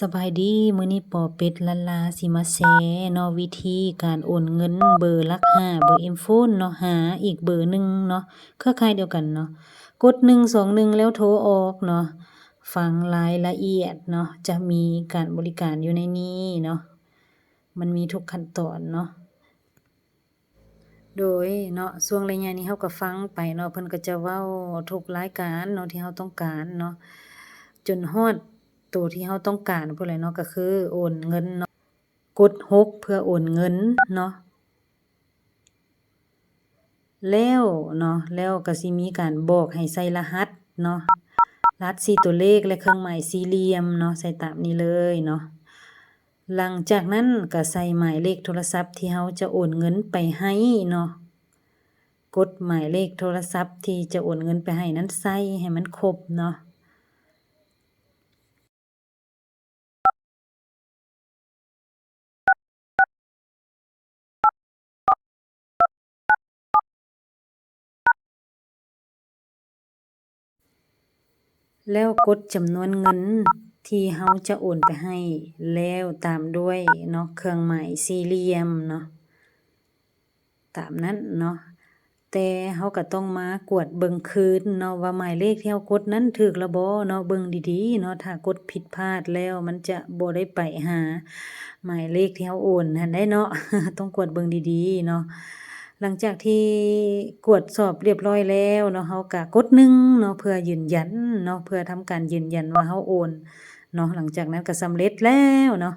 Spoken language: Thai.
สบายดีมื้อนี้ปอเป็ดละลาสิมาแชร์เนาะวิธีการโอนเงินเบอร์ลักห้าเบอร์ M-Phone เนาะหาอีกเบอร์หนึ่งเนาะเครือข่ายเดียวกันเนาะกด121แล้วโทรออกเนาะฟังรายละเอียดเนาะจะมีการบริการอยู่ในนี้เนาะมันมีทุกขั้นตอนเนาะโดยเนาะช่วงระยะนี้เราก็ฟังไปเนาะเพิ่นก็จะเว้าทุกรายการเนาะที่เราต้องการเนาะจนฮอด ตัวที่เราต้องการพู้นแหละเนาะก็คือโอนเงินเนาะกด6เพื่อโอนเงินเนาะแล้วเนาะแล้วก็สิมีการบอกให้ใส่รหัสเนาะรหัส4ตัวเลขและเครื่องหมายสี่เหลี่ยมเนาะใส่ตามนี้เลยเนาะหลังจากนั้นก็ใส่หมายเลขโทรศัพท์ที่เราจะโอนเงินไปให้เนาะกดหมายเลขโทรศัพท์ที่จะโอนเงินไปให้นั้นใส่ให้มันครบเนาะ แล้วกดจำนวนเงินที่เราจะโอนไปให้ แล้วตามด้วยเนาะเครื่องหมายสี่เหลี่ยมเนาะตามนั้นเนาะแต่เราก็ต้องมากวดเบิ่งคืนเนาะว่าหมายเลขที่เรากดนั้นถูกแล้วบ่เนาะเบิ่งดีๆเนาะถ้ากดผิดพลาดแล้วมันจะบ่ได้ไปหาหมายเลขที่เราโอนหั้นได้เนาะต้องกวดเบิ่งดีๆเนาะ หลังจากที่กวดสอบเรียบร้อยแล้วเนาะเฮาก็กดหนึ่งเนาะเพื่อยืนยันเนาะเพื่อทำการยืนยันว่าเฮาโอนเนาะหลังจากนั้นก็สำเร็จแล้วเนาะ